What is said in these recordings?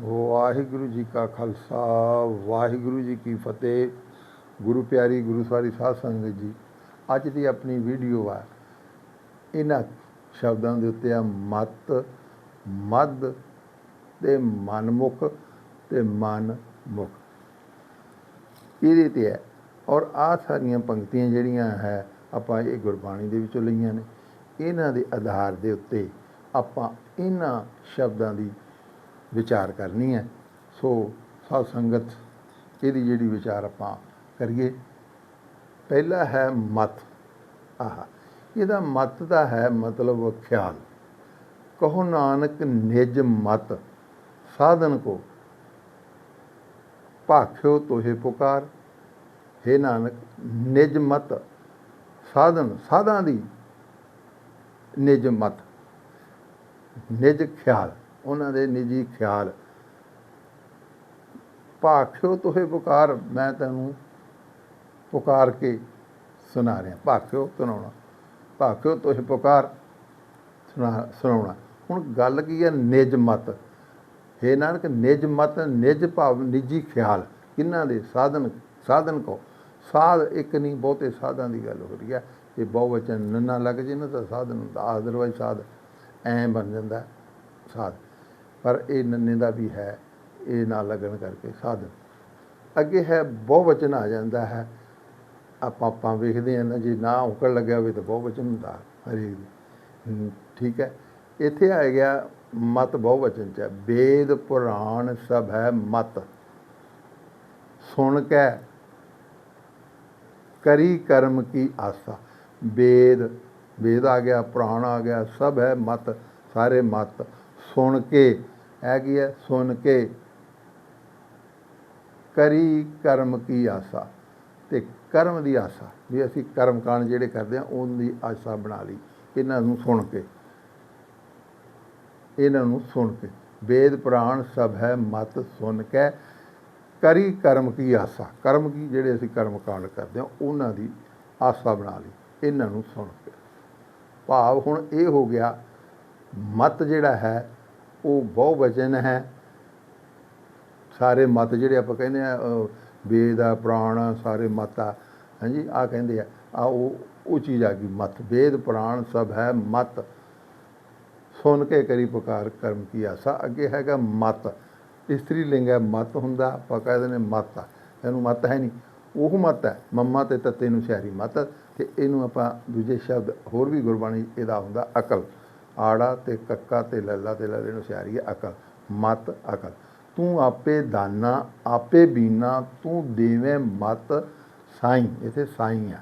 ਵਾਹਿਗੁਰੂ ਜੀ ਕਾ ਖਾਲਸਾ, ਵਾਹਿਗੁਰੂ ਜੀ ਕੀ ਫਤਿਹ। ਗੁਰੂ ਪਿਆਰੀ, ਗੁਰੂ ਸਾਰੀ ਸਾਧ ਸੰਗਤ ਜੀ, ਅੱਜ ਦੀ ਆਪਣੀ ਵੀਡੀਓ ਆ। ਇਹਨਾਂ ਸ਼ਬਦਾਂ ਦੇ ਉੱਤੇ ਆ ਮਤ ਮਦ ਤੇ ਮਨਮੁਖ ਤੇ ਮਨ ਮੁਖ ਇਹਦੇ ਤੇ ਹੈ। ਔਰ ਆ ਸਾਰੀਆਂ ਪੰਕਤੀਆਂ ਜਿਹੜੀਆਂ ਹੈ, ਆਪਾਂ ਇਹ ਗੁਰਬਾਣੀ ਦੇ ਵਿੱਚੋਂ ਲਈਆਂ ਨੇ। ਇਹਨਾਂ ਦੇ ਆਧਾਰ ਦੇ ਉੱਤੇ ਆਪਾਂ ਇਹਨਾਂ ਸ਼ਬਦਾਂ ਦੀ ਵਿਚਾਰ ਕਰਨੀ ਹੈ। ਸੋ ਸਾਧ ਸੰਗਤ, ਇਹਦੀ ਜਿਹੜੀ ਵਿਚਾਰ ਆਪਾਂ ਕਰੀਏ, ਪਹਿਲਾ ਹੈ ਮਤ। ਆਹ, ਇਹਦਾ ਮਤ ਦਾ ਹੈ ਮਤਲਬ ਖਿਆਲ। ਕਹੋ ਨਾਨਕ, ਨਿਜ ਮਤ, ਸਾਧਨ ਕੋ। ਭਾਖਿਓ ਤੋਹੇ ਪੁਕਾਰ। हे ਨਾਨਕ, ਨਿਜ ਮਤ, ਸਾਧਨ, ਸਾਧਾਂ ਦੀ ਨਿਜ ਮਤ, ਨਿਜ ਖਿਆਲ। ਉਹਨਾਂ ਦੇ ਨਿੱਜੀ ਖਿਆਲ। ਭਾਖਿਓ ਤੋਹੇ ਪੁਕਾਰ, ਮੈਂ ਤੈਨੂੰ ਪੁਕਾਰ ਕੇ ਸੁਣਾ ਰਿਹਾ। ਭਾਖਿਓ ਸੁਣਾਉਣਾ। ਭਾਖਿਓ ਤੋਹੇ ਪੁਕਾਰ ਸੁਣਾ, ਸੁਣਾਉਣਾ। ਹੁਣ ਗੱਲ ਕੀ ਹੈ ਨਿਜ ਮਤ ਹੈ ਨਾਨਕ ਨਿਜ ਮਤ ਨਿਜ ਭਾਵ, ਨਿੱਜੀ ਖਿਆਲ। ਕਿੰਨਾਂ ਦੇ ਸਾਧਨ ਸਾਧਨ ਕੋ ਸਾਧ ਇੱਕ ਨਹੀਂ, ਬਹੁਤੇ ਸਾਧਾਂ ਦੀ ਗੱਲ ਹੋ ਰਹੀ ਹੈ। ਇਹ ਬਹੁਵਚਨ ਨੰਨਾ ਲੱਗ ਜੇ ਨਾ ਤਾਂ ਸਾਧਨ ਹੁੰਦਾ ਆਦਰਵਾਈ ਸਾਧ ਐ ਬਣ ਜਾਂਦਾ ਸਾਧ। ਪਰ ਇਹ ਨੰਨੇ ਦਾ ਵੀ ਹੈ, ਇਹ ਨਾ ਲੱਗਣ ਕਰਕੇ ਸਾਧਨ ਅੱਗੇ ਹੈ ਬਹੁਵਚਨ ਆ ਜਾਂਦਾ ਹੈ। ਆਪਾਂ ਆਪਾਂ ਵੇਖਦੇ ਹਾਂ ਨਾ, ਜੇ ਨਾ ਔਕੜ ਲੱਗਿਆ ਹੋਵੇ ਤਾਂ ਬਹੁਵਚਨ ਹੁੰਦਾ ਹਰੇਕ ਦੀ। ਠੀਕ ਹੈ। ਇੱਥੇ ਆ ਗਿਆ ਮਤ ਬਹੁਵਚਨ ਚ। ਹੈ। ਵੇਦ ਪੁਰਾਣ ਸਭ ਹੈ ਮਤ। ਸੁਣ ਕੇ, ਕਰੀ ਕਰਮ ਕੀ ਆਸਾ। ਵੇਦ ਵੇਦ ਆ ਗਿਆ, ਪੁਰਾਣ ਆ ਗਿਆ, ਸਭ ਹੈ ਮਤ, ਸਾਰੇ ਮਤ। ਸੁਣ ਕੇ ਹੈ ਕੀ ਹੈ, ਸੁਣ ਕੇ। ਕਰੀ ਕਰਮ ਕੀ ਆਸਾ? ਤੇ ਕਰਮ ਦੀ ਆਸਾ, ਵੀ ਅਸੀਂ ਕਰਮ ਕਾਂਡ ਜਿਹੜੇ ਕਰਦੇ ਆ ਉਹਦੀ ਆਸਾ ਬਣਾ ਲਈ, ਇਹਨਾਂ ਨੂੰ ਸੁਣ ਕੇ। ਇਹਨਾਂ ਨੂੰ ਸੁਣ ਕੇ। ਵੇਦ ਪੁਰਾਣ ਸਭ ਹੈ, ਮਤ ਸੁਣ ਕੇ। ਕਰੀ ਕਰਮ ਕੀ ਆਸਾ? ਕਰਮ ਕੀ, ਜਿਹੜੇ ਅਸੀਂ ਕਰਮ ਕਾਂਡ ਕਰਦੇ ਆ ਉਹਨਾਂ ਦੀ ਆਸਾ ਬਣਾ ਲਈ, ਇਹਨਾਂ ਨੂੰ ਸੁਣ ਕੇ। ਭਾਵ ਹੁਣ ਇਹ ਹੋ ਗਿਆ, ਮਤ ਜਿਹੜਾ ਹੈ ਉਹ ਬਹੁ ਵਚਨ ਹੈ। ਸਾਰੇ ਮਤ ਜਿਹੜੇ ਆਪਾਂ ਕਹਿੰਦੇ ਆ ਵੇਦ ਆ ਪੁਰਾਣ ਆ, ਸਾਰੇ ਮਤ ਆ। ਹਾਂਜੀ ਆ ਕਹਿੰਦੇ ਆ ਆ ਉਹ ਉਹ ਚੀਜ਼ ਆ ਗਈ ਮਤ। ਵੇਦ ਪੁਰਾਣ ਸਭ ਹੈ ਮਤ। ਸੁਣ ਕੇ ਕਰੀ ਪੁਕਾਰ ਕਰਮ ਕੀ ਆਸਾ। ਅੱਗੇ ਹੈਗਾ ਮਤ। ਇਸਤਰੀ ਲਿੰਗ ਹੈ ਮਤ ਹੁੰਦਾ ਆਪਾਂ ਕਹਿੰਦੇ ਨੇ ਮਤ ਆ। ਇਹਨੂੰ ਮਤ ਹੈ ਨਹੀਂ। ਉਹ ਮਤ ਹੈ। ਮੰਮਾ ਤੇ ਤੱਤੇ ਨੂੰ ਸ਼ਹਿਰੀ ਮਤ ਤੇ ਇਹਨੂੰ ਆਪਾਂ ਦੂਜੇ ਸ਼ਬਦ ਹੋਰ ਵੀ ਗੁਰਬਾਣੀ ਇਹਦਾ ਹੁੰਦਾ ਅਕਲ। ਆੜਾ ਤੇ ਕੱਕਾ ਤੇ ਲੱਲਾ ਤੇ ਲੱਲੇ ਨੂੰ ਸ਼ਹਿਰੀ ਅਕਲ, ਮਤ ਅਕਲ। ਤੂੰ ਆਪੇ ਦਾਨਾ, ਆਪੇ ਬੀਨਾ, ਤੂੰ ਦੇਵੇਂ ਮਤ ਸਾਈਂ, ਇਥੇ ਸਾਈਂ ਆ।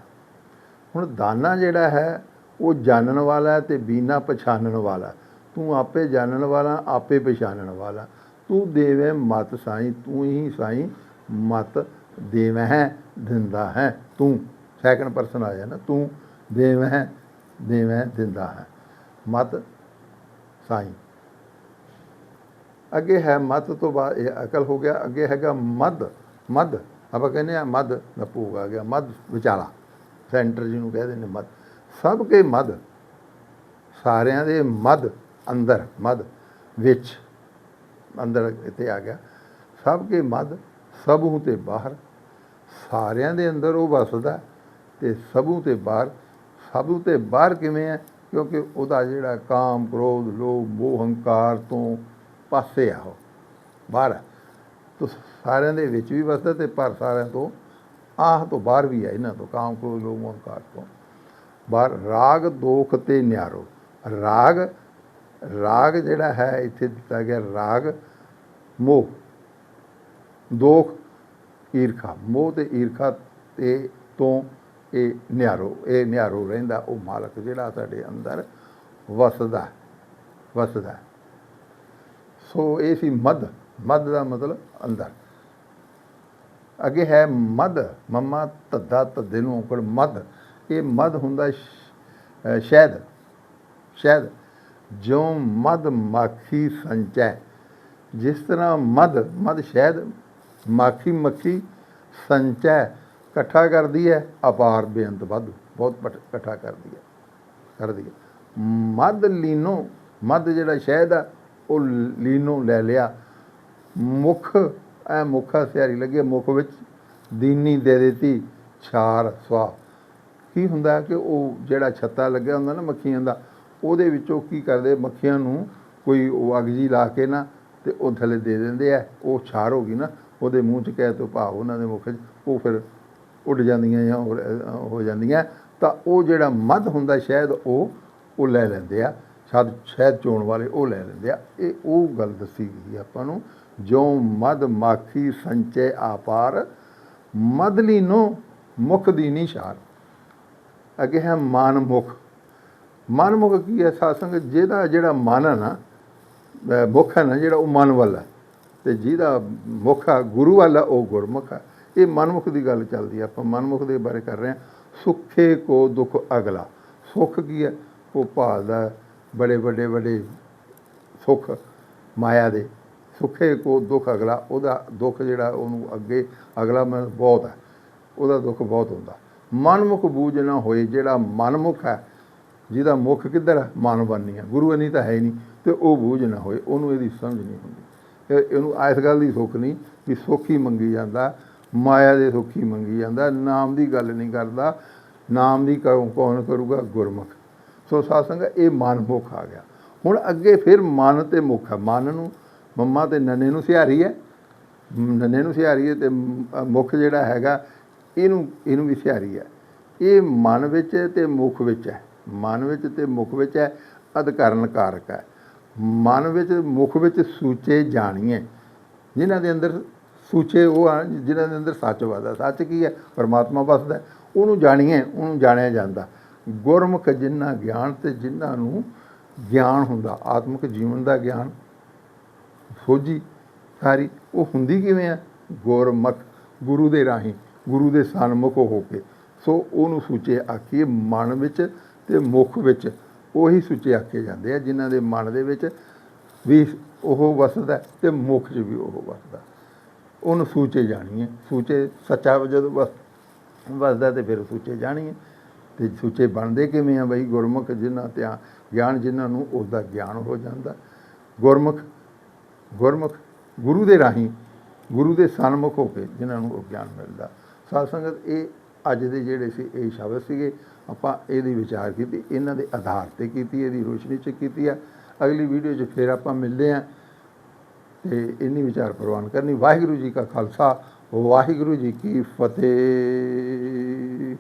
ਹੁਣ ਦਾਨਾ ਜਿਹੜਾ ਹੈ, ਉਹ ਜਾਣਨ ਵਾਲਾ ਹੈ ਤੇ ਬੀਨਾ ਪਛਾਣਨ ਵਾਲਾ ਤੂੰ ਆਪੇ ਜਾਣਨ ਵਾਲਾ, ਆਪੇ ਪਛਾਣਨ ਵਾਲਾ। ਤੂੰ ਦੇਵੇਂ ਮਤ ਸਾਈਂ, ਤੂੰ ਹੀ ਸਾਈ, ਮਤ ਦੇਵੇਂ ਹੈ, ਦਿੰਦਾ ਹੈ ਤੂੰ। ਸੈਕੰਡ ਪਰਸਨ ਆਇਆ ਨਾ ਤੂੰ ਦੇਵੇਂ ਦੇਵੇਂ ਦਿੰਦਾ ਹੈ। ਮਤ ਸਾਈ। ਅੱਗੇ ਹੈ ਮਤ ਤੋਂ ਬਾਅਦ ਇਹ ਅਕਲ ਹੋ ਗਿਆ। ਅੱਗੇ ਹੈਗਾ ਮਦ ਮਦ ਆਪਾਂ ਕਹਿੰਦੇ ਆ ਮਦ ਨਪੂਗ ਆ ਗਿਆ। ਮਦ ਵਿਚਾਲਾ। ਸੈਂਟਰ ਜਿਹਨੂੰ ਕਹਿੰਦੇ ਨੇ ਮਦ ਸਭ ਕੇ ਮਦ ਸਾਰਿਆਂ ਦੇ ਮਦ ਅੰਦਰ ਮਦ ਵਿੱਚ, ਅੰਦਰ ਇੱਥੇ ਆ ਗਿਆ। ਸਭ ਕੇ ਮਦ ਸਭੂ ਤੇ ਬਾਹਰ, ਸਾਰਿਆਂ ਦੇ ਅੰਦਰ ਉਹ ਵਸਦਾ ਤੇ ਸਭੂ ਤੇ ਬਾਹਰ। ਸਭੂ ਤੇ ਬਾਹਰ ਕਿਵੇਂ ਹੈ? ਕਿਉਂਕਿ ਉਹਦਾ ਜਿਹੜਾ ਕਾਮ, ਕ੍ਰੋਧ, ਲੋਭ, ਮੋਹ, ਹੰਕਾਰ ਤੋਂ ਪਾਸੇ ਆ ਉਹ, ਬਾਹਰ ਹੈ ਤੋ ਸਾਰਿਆਂ ਦੇ ਵਿੱਚ ਵੀ ਵਸਦਾ ਤੇ ਪਰ ਸਾਰਿਆਂ ਤੋਂ, ਆਹ ਤੋਂ ਬਾਹਰ ਵੀ ਹੈ ਇਹਨਾਂ ਤੋਂ, ਕਾਮ, ਕ੍ਰੋਧ, ਲੋਭ, ਮੋਹ, ਹੰਕਾਰ ਤੋਂ। ਬਾਹਰ ਰਾਗ, ਦੋਖ ਤੇ ਨਿਆਰੋ। ਰਾਗ ਰਾਗ ਜਿਹੜਾ ਹੈ, ਇੱਥੇ ਦਿੱਤਾ ਗਿਆ ਰਾਗ, ਮੋਹ। ਦੋਖ, ਈਰਖਾ। ਮੋਹ ਤੇ ਈਰਖਾ ਤੇ ਤੋਂ ਇਹ ਨਿਆਰੋ ਇਹ ਨਿਆਰੋ ਰਹਿੰਦਾ, ਉਹ ਮਾਲਕ ਜਿਹੜਾ ਸਾਡੇ ਅੰਦਰ ਵਸਦਾ ਵਸਦਾ ਸੋ ਇਹ ਸੀ ਮਦ ਮਦ ਦਾ ਮਤਲਬ ਅੰਦਰ। ਅੱਗੇ ਹੈ ਮਦ ਮੰਮਾ ਤੱਦਾ ਤੱਦੇ ਨੂੰ ਔਕੜ ਮਦ ਇਹ ਮਦ ਹੁੰਦਾ ਸ਼- ਸ਼ਹਿਦ ਸ਼ਹਿਦ। ਜੋ ਮਦ ਮਾਖੀ ਸੰਚੈ। ਜਿਸ ਤਰ੍ਹਾਂ ਮਦ ਮਦ ਸ਼ਹਿਦ ਮਾਖੀ ਮੱਖੀ ਸੰਚੈ। ਇਕੱਠਾ ਕਰਦੀ ਹੈ, ਅਪਾਰ ਬੇਅੰਤ ਵਾਧੂ, ਬਹੁਤ ਪਟ- ਇਕੱਠਾ ਕਰਦੀ ਹੈ ਕਰਦੀ ਹੈ। ਮਦ ਲੀਨੋ ਮਦ ਜਿਹੜਾ ਸ਼ਹਿਦ ਆ, ਉਹ ਲੀਨੋ ਲੈ ਲਿਆ। ਮੁਖ, ਐ ਮੁਖਾ ਸਿਆਰੀ ਲੱਗੇ ਮੁਖ ਵਿੱਚ ਦੀਨੀ ਦੇ ਦਿੱਤੀ, ਛਾਰ ਸਵਾ ਕੀ ਹੁੰਦਾ ਕਿ ਉਹ ਜਿਹੜਾ ਛੱਤਾ ਲੱਗਿਆ ਹੁੰਦਾ ਨਾ ਮੱਖੀਆਂ ਦਾ, ਉਹਦੇ ਵਿੱਚੋਂ ਕੀ ਕਰਦੇ, ਮੱਖੀਆਂ ਨੂੰ ਕੋਈ ਉਹ ਅੱਗ ਜੀ ਲਾ ਕੇ ਨਾ, ਤੇ ਉਹ ਥੱਲੇ ਦੇ ਦਿੰਦੇ ਆ, ਉਹ ਛਾਰ ਹੋ ਗਈ ਨਾ, ਉਹਦੇ ਮੂੰਹ 'ਚ ਕਹਿ ਤੋ ਭਾਵ ਉਹਨਾਂ ਦੇ ਮੁਖ 'ਚ, ਉਹ ਫਿਰ ਉੱਡ ਜਾਂਦੀਆਂ ਜਾਂ ਹੋ ਜਾਂਦੀਆਂ, ਤਾਂ ਉਹ ਜਿਹੜਾ ਮੱਧ ਹੁੰਦਾ ਸ਼ਾਇਦ ਉਹ ਉਹ ਲੈ ਲੈਂਦੇ ਆ। ਸ਼ਾਇਦ ਸ਼ਾਇਦ ਚੋਣ ਵਾਲੇ ਉਹ ਲੈ ਲੈਂਦੇ ਆ। ਇਹ ਉਹ ਗੱਲ ਦੱਸੀ ਗਈ ਆਪਾਂ ਨੂੰ ਜੋ ਮਦ ਮਾਖੀ ਸੰਚੇ ਆਪਾਰ ਮਦਲੀ ਨੂੰ ਮੁਖ ਦੀ ਨਿਸ਼ਾਰ ਅੱਗੇ ਹੈ ਮਨ ਮੁਖ ਮਨ ਮੁਖ ਕੀ ਹੈ ਸਾਸੰਗ ਜਿਹਦਾ ਜਿਹੜਾ ਮਨ ਹੈ ਨਾ, ਅਹ, ਮੁਖ ਹੈ ਨਾ, ਜਿਹੜਾ ਉਹ ਮਨ ਵਾਲਾ ਹੈ। ਤੇ ਜਿਹਦਾ ਮੁਖ ਆ, ਗੁਰੂ ਵਾਲਾ ਉਹ ਗੁਰਮੁਖ ਹੈ ਇਹ ਮਨਮੁਖ ਦੀ ਗੱਲ ਚੱਲਦੀ ਹੈ ਆਪਾਂ ਮਨਮੁਖ ਦੇ ਬਾਰੇ ਕਰ ਰਹੇ ਹਾਂ। ਸੁੱਖੇ ਕੋ ਦੁੱਖ ਅਗਲਾ। ਸੁੱਖ ਕੀ ਹੈ? ਉਹ ਭਾਲਦਾ ਬੜੇ ਵੱਡੇ ਵੱਡੇ ਸੁੱਖ ਮਾਇਆ ਦੇ। ਸੁੱਖੇ ਕੋ ਦੁੱਖ ਅਗਲਾ, ਉਹਦਾ ਦੁੱਖ ਜਿਹੜਾ ਉਹਨੂੰ ਅੱਗੇ ਅਗਲਾ ਮਨ ਬਹੁਤ ਹੈ। ਉਹਦਾ ਦੁੱਖ ਬਹੁਤ ਹੁੰਦਾ। ਮਨਮੁਖ ਬੂਝ ਨਾ ਹੋਏ, ਜਿਹੜਾ ਮਨਮੁਖ ਹੈ, ਜਿਹਦਾ ਮੁਖ ਕਿੱਧਰ ਹੈ? ਮਨ ਹੈ। ਗੁਰੂ ਨਹੀਂ ਤਾਂ ਹੈ ਹੀ ਨਹੀਂ, ਤੇ ਉਹ ਬੂਝ ਨਾ ਹੋਏ। ਉਹਨੂੰ ਇਹਦੀ ਸਮਝ ਨਹੀਂ ਹੁੰਦੀ। ਇਹ- ਇਹਨੂੰ ਇਸ ਗੱਲ ਦੀ ਸੁੱਖ ਨਹੀਂ ਵੀ ਸੁੱਖ ਹੀ ਮੰਗੀ ਜਾਂਦਾ। ਮਾਇਆ ਦੇ ਸੁੱਖੀ ਮੰਗੀ ਜਾਂਦਾ, ਨਾਮ ਦੀ ਗੱਲ ਨਹੀਂ ਕਰਦਾ, ਨਾਮ ਦੀ ਕੌਣ ਕਰੂਗਾ? ਗੁਰਮੁਖ। ਸੋ ਸਾਸੰਗ ਇਹ ਮਨ ਮੁਖ ਆ ਗਿਆ। ਹੁਣ ਅੱਗੇ ਫਿਰ ਮਨ ਤੇ ਮੁਖ ਹੈ ਮਨ ਨੂੰ ਮੰਮਾ ਤੇ ਨੰਨੇ ਨੂੰ ਸਿਹਾਰੀ ਹੈ। ਨੰਨੇ ਨੂੰ ਸਿਹਾਰੀ ਹੈ ਤੇ ਮੁਖ ਜਿਹੜਾ ਹੈਗਾ, ਇਹਨੂੰ ਇਹਨੂੰ ਵੀ ਸਿਹਾਰੀ ਹੈ। ਇਹ ਮਨ ਵਿੱਚ ਤੇ ਮੁਖ ਵਿੱਚ ਹੈ। ਮਨ ਵਿੱਚ ਤੇ ਮੁਖ ਵਿੱਚ ਹੈ, ਅਧਿਕਰਨ ਕਾਰਕ ਹੈ। ਮਨ ਵਿੱਚ, ਮੁਖ ਵਿੱਚ ਸੂਚੇ ਜਾਣੀਏ। ਜਿਨ੍ਹਾਂ ਦੇ ਅੰਦਰ ਸੂਚੇ ਉਹ ਆ ਜਿਨ੍ਹਾਂ ਦੇ ਅੰਦਰ ਸੱਚ ਵਸਦਾ ਸੱਚ ਕੀ ਹੈ? ਪਰਮਾਤਮਾ ਵਸਦਾ ਉਹਨੂੰ ਜਾਣੀਏ, ਉਹਨੂੰ ਜਾਣਿਆ ਜਾਂਦਾ। ਗੁਰਮੁਖ ਜਿਨ੍ਹਾਂ ਗਿਆਨ ਤੇ ਜਿਨ੍ਹਾਂ ਨੂੰ ਗਿਆਨ ਹੁੰਦਾ, ਆਤਮਿਕ ਜੀਵਨ ਦਾ ਗਿਆਨ, ਸੋਝੀ ਸਾਰੀ, ਉਹ ਹੁੰਦੀ ਕਿਵੇਂ ਆ ਗੁਰਮੁਖ, ਗੁਰੂ ਦੇ ਰਾਹੀਂ, ਗੁਰੂ ਦੇ ਸਨਮੁਖ ਹੋ ਕੇ। ਸੋ ਉਹਨੂੰ ਸੂਚੇ ਆਖੀਏ ਮਨ ਵਿੱਚ ਤੇ ਮੁਖ ਵਿੱਚ। ਉਹੀ ਸੂਚੇ ਆਖੇ ਜਾਂਦੇ ਆ, ਜਿਨ੍ਹਾਂ ਦੇ ਮਨ ਦੇ ਵਿੱਚ ਵੀ ਉਹ ਵਸਦਾ ਹੈ ਤੇ ਮੁਖ 'ਚ ਵੀ ਉਹ ਵਸਦਾ ਉਹਨੂੰ ਸੂਚੇ ਜਾਣੀਏ ਸੂਚੇ ਸੱਚਾ ਜਦੋਂ ਵਸ, ਵਸਦਾ ਤੇ ਫਿਰ ਸੂਚੇ ਜਾਣੀਏ ਤੇ ਸੂਚੇ ਬਣਦੇ ਕਿਵੇਂ ਆ ਬਈ? ਗੁਰਮੁਖ ਜਿਨ੍ਹਾਂ ਤੇ ਗਿਆਨ ਜਿਨ੍ਹਾਂ ਨੂੰ ਉਸ ਦਾ ਗਿਆਨ ਹੋ ਜਾਂਦਾ। ਗੁਰਮੁਖ ਗੁਰਮੁਖ ਗੁਰੂ ਦੇ ਰਾਹੀਂ ਗੁਰੂ ਦੇ ਸਨਮੁਖ ਹੋ ਕੇ ਜਿਨ੍ਹਾਂ ਨੂੰ ਉਹ ਗਿਆਨ ਮਿਲਦਾ। ਸਾਧ ਸੰਗਤ, ਇਹ ਅੱਜ ਦੇ ਜਿਹੜੇ ਸੀ, ਇਹ ਸ਼ਬਦ ਸੀਗੇ, ਆਪਾਂ ਇਹਦੀ ਵਿਚਾਰ ਕੀਤੀ, ਇਹਨਾਂ ਦੇ ਆਧਾਰ ਤੇ ਕੀਤੀ, ਇਹਦੀ ਰੋਸ਼ਨੀ 'ਚ ਕੀਤੀ ਆ। ਅਗਲੀ ਵੀਡੀਓ 'ਚ ਫਿਰ ਆਪਾਂ ਮਿਲਦੇ ਆਂ। ਤੇ ਇੰਨੀ ਵਿਚਾਰ ਪ੍ਰਵਾਨ ਕਰਨੀ। ਵਾਹਿਗੁਰੂ ਜੀ ਕਾ ਖਾਲਸਾ ਵਾਹਿਗੁਰੂ ਜੀ ਕੀ ਫਤਿਹ।